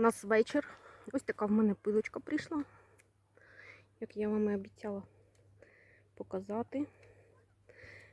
У нас вечір. Ось така в мене пилочка прийшла, як я вам і обіцяла показати.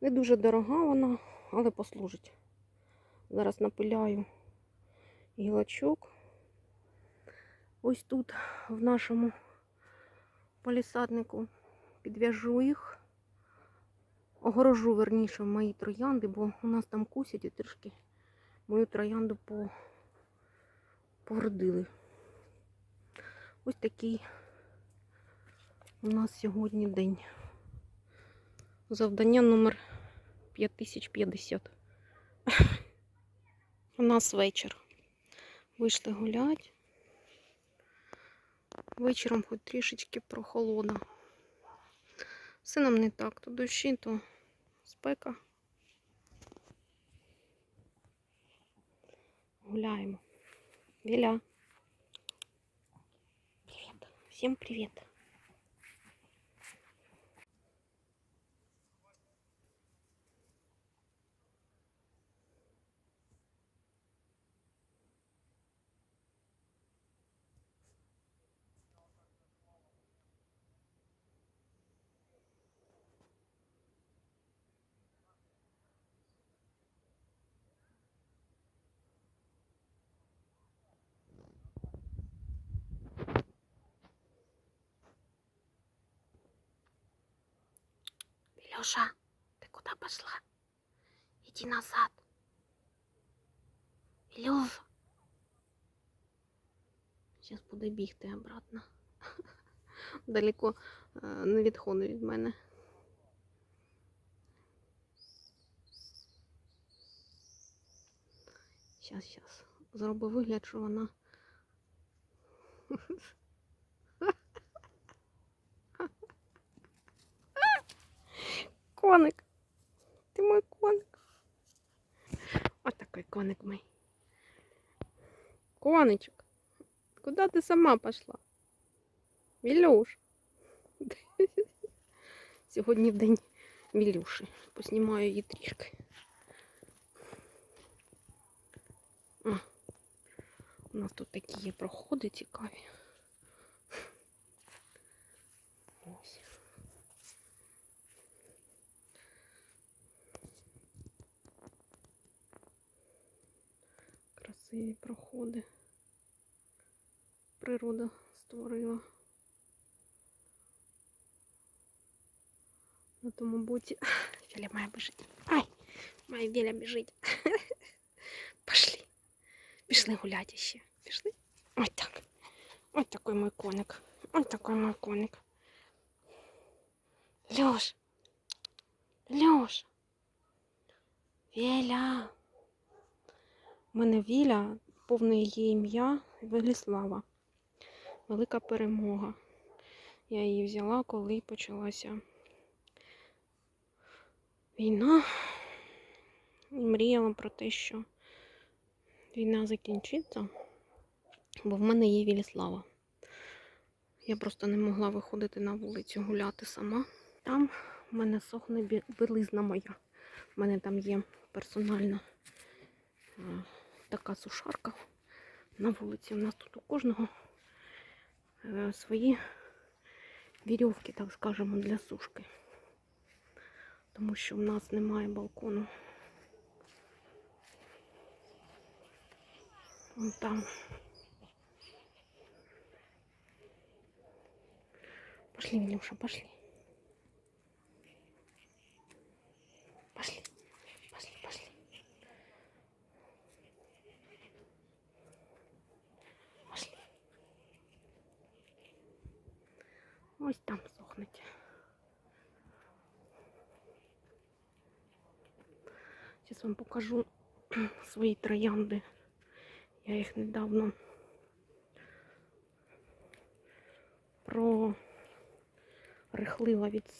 Не дуже дорога вона, але послужить. Зараз напиляю гілочок. Ось тут, в нашому полісаднику, підв'яжу їх. Огорожу верніше мої троянди, бо у нас там кусять і трішки мою троянду по... погородили. Ось такий у нас сьогодні день. Завдання номер 5050. У нас вечір. Вийшли гулять. Вечором хоч трішечки прохолода. Все нам не так. То дощі, то спека. Гуляємо. Віля. Привет. Всем привет. Леша, ты куда пошла? Иди назад. Леша. Зараз буде бігти обратно. Далеко е, не відходить від мене. Щас, щас. Зроби вигляд, що вона. Коник. Ты мой коник. Вот такой коник мой. Конечек. Куда ты сама пошла? Вілюш. Сьогодні день Вілюші. Поснімаю її трішки. У нас тут такі є проходи цікаві. Ось. Красиві проходи. Природа створила. На тому боці. Віля має біжить. Ай! Моя Віля біжить. Пошли. Пішли гуляти ще. Пішли. Ось так. Ось такий мой коник. Ось такий мой коник. Льош. Льош. Віля. У мене Віля, повне її ім'я Веліслава. Велика перемога. Я її взяла, коли почалася війна. І мріяла про те, що війна закінчиться, бо в мене є Віліслава. Я просто не могла виходити на вулицю гуляти сама. Там в мене сохне білизна моя. У мене там є персональна е, така сушарка на вулиці. У нас тут у кожного е, свої вірьовки, так скажемо, для сушки. Тому що в нас немає балкону. Вон там пошли, пошли. Пошли. Ось там сохнуть. Зараз вам покажу свої троянди. Я їх недавно прорихлила від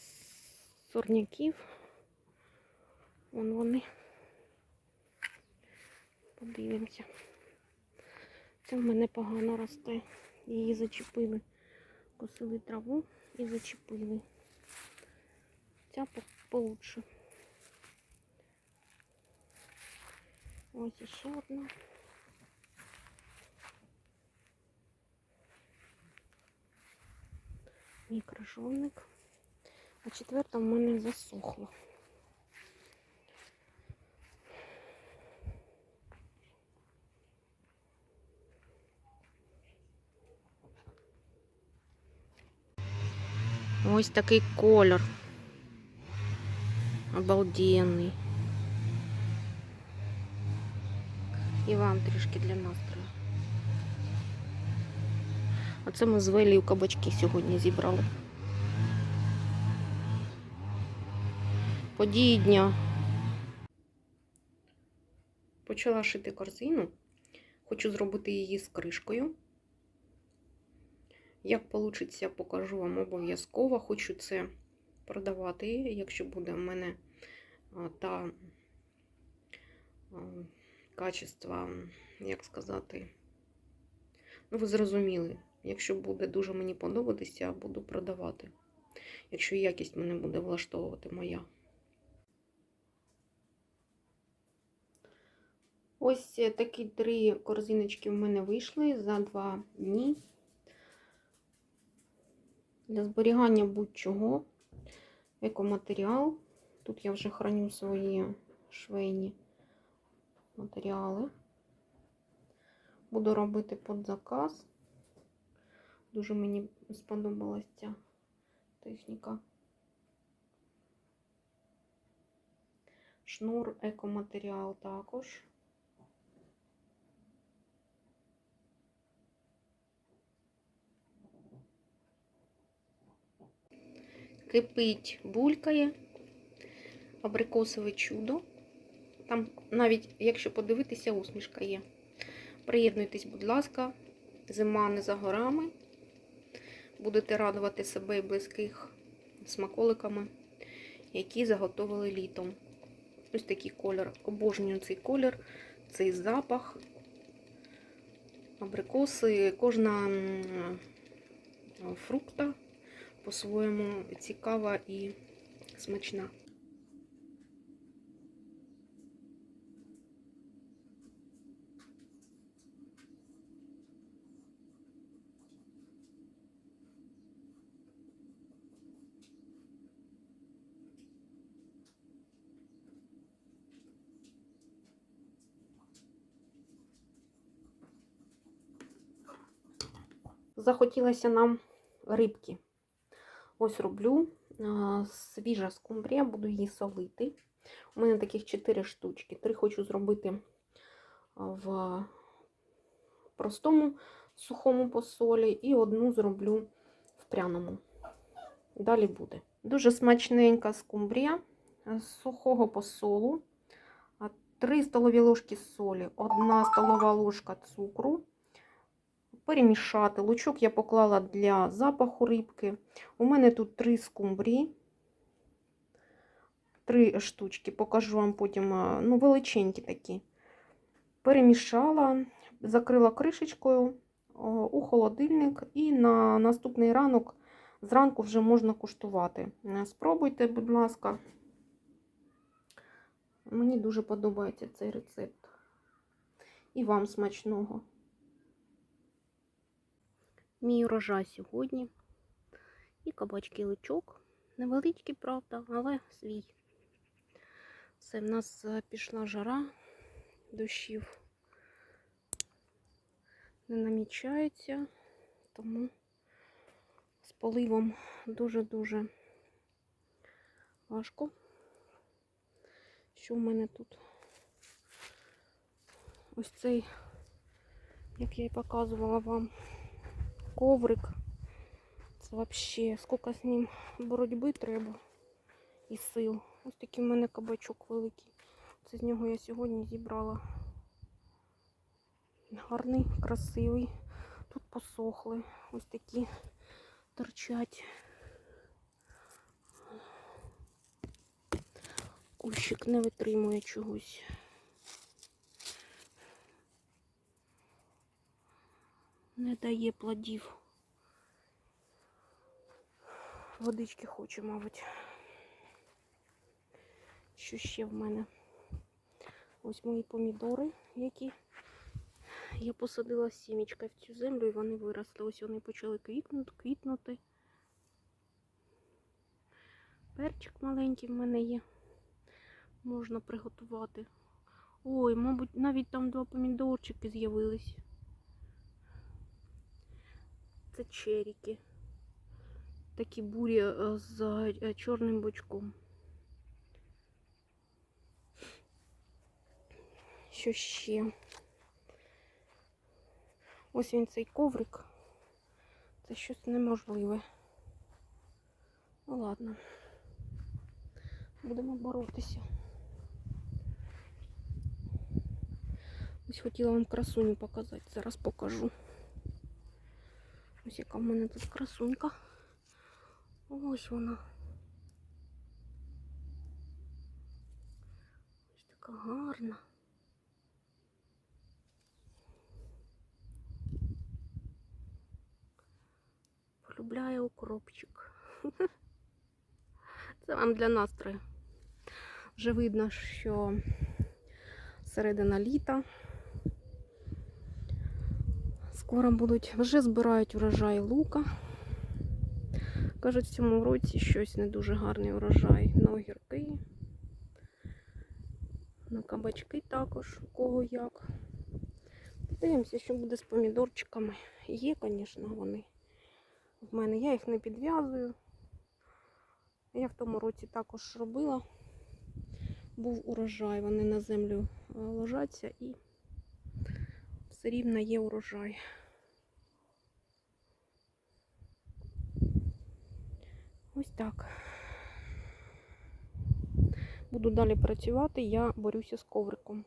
сорняків. Вон вони. Подивимося. Це в мене погано росте. Її зачепили. Косили траву і зачепили. Ця по- получше. Ось іще одна. Мікрожовник. А четверта в мене засохла. Ось такий колір обалденний. І вам трішки для настрою. А це ми з Велію кабачки сьогодні зібрали. Події дня. Почала шити корзину. Хочу зробити її з кришкою. Як вийде, покажу вам обов'язково. Хочу це продавати, якщо буде в мене та качества, як сказати. Ну, ви зрозуміли, якщо буде дуже мені подобатися, я буду продавати. Якщо якість мене буде влаштовувати моя. Ось такі три корзиночки в мене вийшли за два дні. Для зберігання будь-чого. Екоматеріал. Тут я вже храню свої швейні матеріали. Буду робити під заказ. Дуже мені сподобалася ця техніка. Шнур екоматеріал також. Кипить, булькає, абрикосове чудо. Там навіть, якщо подивитися, усмішка є. Приєднуйтесь, будь ласка, зима не за горами. Будете радувати себе і близьких смаколиками, які заготовили літом. Ось такий колір. Обожнюю цей колір, цей запах. Абрикоси, кожна фрукта по-своєму цікава і смачна. Захотілося нам рибки. Ось роблю свіжа скумбрія, буду її солити. У мене таких 4 штучки. Три хочу зробити в простому сухому посолі і одну зроблю в пряному. Далі буде. Дуже смачненька скумбрія з сухого посолу. 3 столові ложки солі, 1 столова ложка цукру. Перемішати. Лучок я поклала для запаху рибки. У мене тут три скумбрії. Три штучки, покажу вам потім, ну, величенькі такі. Перемішала, закрила кришечкою у холодильник, і на наступний ранок, зранку вже можна куштувати. Спробуйте, будь ласка. Мені дуже подобається цей рецепт. І вам смачного. Мій урожай сьогодні. І кабачки личок. Невеличкий, правда, але свій. Все, в нас пішла жара, дощів не намічається, тому з поливом дуже-дуже важко. Що в мене тут? Ось цей, як я і показувала вам коврик. Це взагалі, скільки з ним боротьби треба і сил. Ось такий в мене кабачок великий. Це з нього я сьогодні зібрала. Гарний, красивий. Тут посохли. Ось такі торчать. Кущик не витримує чогось. Не дає плодів. Водички хоче, мабуть. Що ще в мене? Ось мої помідори, які я посадила сімечка в цю землю і вони виросли. Ось вони почали квітнути, квітнути. перчик маленький в мене є. Можна приготувати. Ой, мабуть, навіть там два помідорчики з'явились. Це черіки. Такі бурі е, з е, чорним бочком. Що ще? Ось він цей коврик. Це щось неможливе. Ну ладно. Будемо боротися. Ось хотіла вам красуню показати. Зараз покажу. Ось яка в мене тут красунька. Ось вона. Ось така гарна. Полюбляє укропчик. Це вам для настрою. Вже видно, що середина літа. Скоро будуть, вже збирають урожай лука. Кажуть, в цьому році щось не дуже гарний урожай на огірки. На кабачки також, у кого як. Дивимося, що буде з помідорчиками. Є, звісно, вони. В мене я їх не підв'язую. Я в тому році також робила. Був урожай, вони на землю е, ложаться і все рівно є урожай. Ось так. Буду далі працювати, я борюся з ковриком.